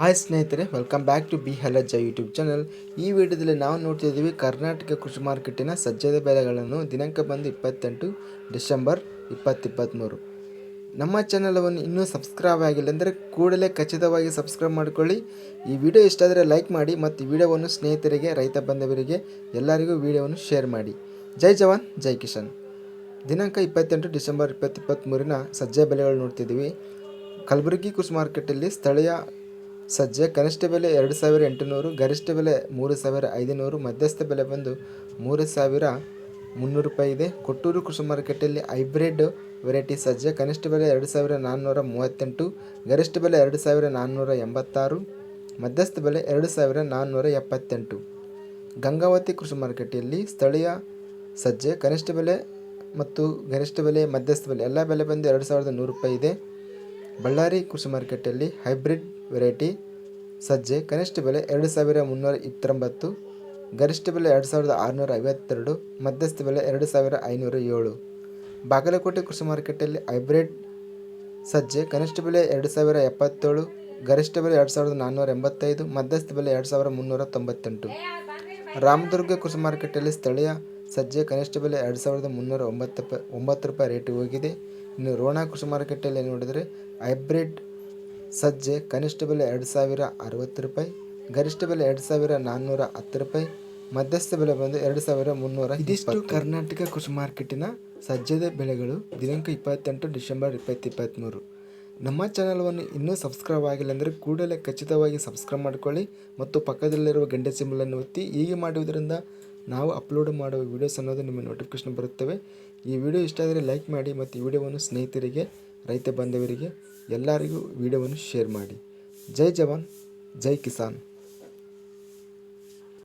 Hi ಸ್ನೇಹಿತರೆ welcome back to B ಹಲಜ್ಜ YouTube channel ಈ ವಿಡಿಯೋದಲ್ಲಿ ನಾವು ನೋಡ್ತಿದ್ದೀವಿ ಕರ್ನಾಟಕ ಕೃಷಿ ಮಾರ್ಕೆಟಿನ ಸಜ್ಜದ ಬೆಲೆಗಳನ್ನು ದಿನಾಂಕ ಬಂದು ಇಪ್ಪತ್ತೆಂಟು ಡಿಸೆಂಬರ್ ಇಪ್ಪತ್ತಿಪ್ಪತ್ತ್ಮೂರು ನಮ್ಮ ಚಾನಲವನ್ನು ಇನ್ನೂ ಸಬ್ಸ್ಕ್ರೈಬ್ ಆಗಿಲ್ಲ ಅಂದರೆ ಕೂಡಲೇ ಖಚಿತವಾಗಿ ಸಬ್ಸ್ಕ್ರೈಬ್ ಮಾಡಿಕೊಳ್ಳಿ. ಈ ವಿಡಿಯೋ ಇಷ್ಟ ಆದರೆ ಲೈಕ್ ಮಾಡಿ ಮತ್ತು ವಿಡಿಯೋವನ್ನು ಸ್ನೇಹಿತರಿಗೆ, ರೈತ ಬಂಧವರಿಗೆ, ಎಲ್ಲರಿಗೂ ವಿಡಿಯೋವನ್ನು ಶೇರ್ ಮಾಡಿ. ಜೈ ಜವಾನ್, ಜೈ ಕಿಶನ್ ದಿನಾಂಕ ಇಪ್ಪತ್ತೆಂಟು ಡಿಸೆಂಬರ್ ಇಪ್ಪತ್ತಿಪ್ಪತ್ತ್ಮೂರಿನ ಸಜ್ಜೆ ಬೆಲೆಗಳು ನೋಡ್ತಿದ್ದೀವಿ ಕಲಬುರಗಿ ಕೃಷಿ ಮಾರ್ಕೆಟಲ್ಲಿ ಸ್ಥಳೀಯ ಸಜ್ಜೆ ಕನಿಷ್ಠ ಬೆಲೆ ಎರಡು ಸಾವಿರ ಎಂಟುನೂರು, ಗರಿಷ್ಠ ಬೆಲೆ ಮೂರು ಸಾವಿರ ಐದುನೂರು, ಮಧ್ಯಸ್ಥ ಬೆಲೆ ಬಂದು ಮೂರು ಸಾವಿರ ಮುನ್ನೂರು ರೂಪಾಯಿ ಇದೆ. ಕೊಟ್ಟೂರು ಕೃಷಿ ಮಾರುಕಟ್ಟೆಯಲ್ಲಿ ಹೈಬ್ರಿಡ್ ವೆರೈಟಿ ಸಜ್ಜೆ ಕನಿಷ್ಠ ಬೆಲೆ ಎರಡು ಸಾವಿರ ನಾನ್ನೂರ ಮೂವತ್ತೆಂಟು, ಗರಿಷ್ಠ ಬೆಲೆ ಎರಡು ಸಾವಿರ ನಾನ್ನೂರ ಎಂಬತ್ತಾರು, ಮಧ್ಯಸ್ಥ ಬೆಲೆ ಎರಡು ಸಾವಿರ ನಾನ್ನೂರ ಎಪ್ಪತ್ತೆಂಟು. ಗಂಗಾವತಿ ಕೃಷಿ ಮಾರುಕಟ್ಟೆಯಲ್ಲಿ ಸ್ಥಳೀಯ ಸಜ್ಜೆ ಕನಿಷ್ಠ ಬೆಲೆ ಮತ್ತು ಗರಿಷ್ಠ ಬೆಲೆ ಮಧ್ಯಸ್ಥ ಬೆಲೆ ಎಲ್ಲ ಬೆಲೆ ಬಂದು ಎರಡು ಸಾವಿರದ ನೂರು ರೂಪಾಯಿ ಇದೆ. ಬಳ್ಳಾರಿ ಕೃಷಿ ಮಾರುಕಟ್ಟೆಯಲ್ಲಿ ಹೈಬ್ರಿಡ್ ವೆರೈಟಿ ಸಜ್ಜೆ ಕನಿಷ್ಠ ಬೆಲೆ ಎರಡು ಸಾವಿರ ಮುನ್ನೂರ ಇಪ್ಪತ್ತೊಂಬತ್ತು, ಗರಿಷ್ಠ ಬೆಲೆ ಎರಡು ಸಾವಿರದ ಆರುನೂರ ಐವತ್ತೆರಡು, ಮಧ್ಯಸ್ಥ ಬೆಲೆ ಎರಡು ಸಾವಿರ ಐನೂರ ಏಳು. ಬಾಗಲಕೋಟೆ ಕೃಷಿ ಮಾರುಕಟ್ಟೆಯಲ್ಲಿ ಹೈಬ್ರಿಡ್ ಸಜ್ಜೆ ಕನಿಷ್ಠ ಬೆಲೆ ಎರಡು ಸಾವಿರ ಎಪ್ಪತ್ತೇಳು, ಗರಿಷ್ಠ ಬೆಲೆ ಎರಡು ಸಾವಿರದ ನಾನ್ನೂರ ಎಂಬತ್ತೈದು, ಮಧ್ಯಸ್ಥ ಬೆಲೆ ಎರಡು ಸಾವಿರ ಮುನ್ನೂರ ತೊಂಬತ್ತೆಂಟು. ರಾಮದುರ್ಗ ಕೃಷಿ ಮಾರುಕಟ್ಟೆಯಲ್ಲಿ ಸ್ಥಳೀಯ ಸಜ್ಜೆ ಕನಿಷ್ಠ ಬೆಲೆ ಎರಡು ಸಾವಿರದ ಮುನ್ನೂರ ಒಂಬತ್ತು ಪ ಒಂಬತ್ತು ರೂಪಾಯಿ ರೇಟಿಗೆ ಹೋಗಿದೆ. ಇನ್ನು ರೋಣ ಕೃಷಿ ಮಾರುಕಟ್ಟೆಯಲ್ಲಿ ನೋಡಿದರೆ ಹೈಬ್ರಿಡ್ ಸಜ್ಜೆ ಕನಿಷ್ಠ ಬೆಲೆ ಎರಡು ಸಾವಿರ ಅರವತ್ತು ರೂಪಾಯಿ ಗರಿಷ್ಠ ಬೆಲೆ ಎರಡು ಸಾವಿರ ನಾನ್ನೂರ ಹತ್ತು ರೂಪಾಯಿ ಮಧ್ಯಸ್ಥ ಬೆಲೆ ಬಂದು ಎರಡು ಸಾವಿರ ಮುನ್ನೂರ ಇದಿಷ್ಟು ಕರ್ನಾಟಕ ಕೃಷಿ ಮಾರ್ಕೆಟಿನ ಸಜ್ಜದ ಬೆಲೆಗಳು ದಿನಾಂಕ ಇಪ್ಪತ್ತೆಂಟು ಡಿಸೆಂಬರ್ ಇಪ್ಪತ್ತು ಇಪ್ಪತ್ತ್ಮೂರು ನಮ್ಮ ಚಾನಲ್ವನ್ನು ಇನ್ನೂ ಸಬ್ಸ್ಕ್ರೈಬ್ ಆಗಿಲ್ಲ ಅಂದರೆ ಕೂಡಲೇ ಖಚಿತವಾಗಿ ಸಬ್ಸ್ಕ್ರೈಬ್ ಮಾಡಿಕೊಳ್ಳಿ ಮತ್ತು ಪಕ್ಕದಲ್ಲಿರುವ ಗಂಟೆ ಸಿಂಬಲನ್ನು ಒತ್ತಿ ಹೀಗೆ ಮಾಡುವುದರಿಂದ ನಾವು ಅಪ್ಲೋಡ್ ಮಾಡುವ ವೀಡಿಯೋಸ್ ಅನ್ನೋದು ನಿಮಗೆ ನೋಟಿಫಿಕೇಶನ್ ಬರುತ್ತವೆ. ಈ ವಿಡಿಯೋ ಇಷ್ಟ ಆದರೆ ಲೈಕ್ ಮಾಡಿ ಮತ್ತು ಈ ವಿಡಿಯೋವನ್ನು ಸ್ನೇಹಿತರಿಗೆ, ರೈತ ಬಾಂಧವರಿಗೆ ಎಲ್ಲರಿಗೂ ವಿಡಿಯೋವನ್ನು ಶೇರ್ ಮಾಡಿ. ಜೈ ಜವಾನ್, ಜೈ ಕಿಸಾನ್.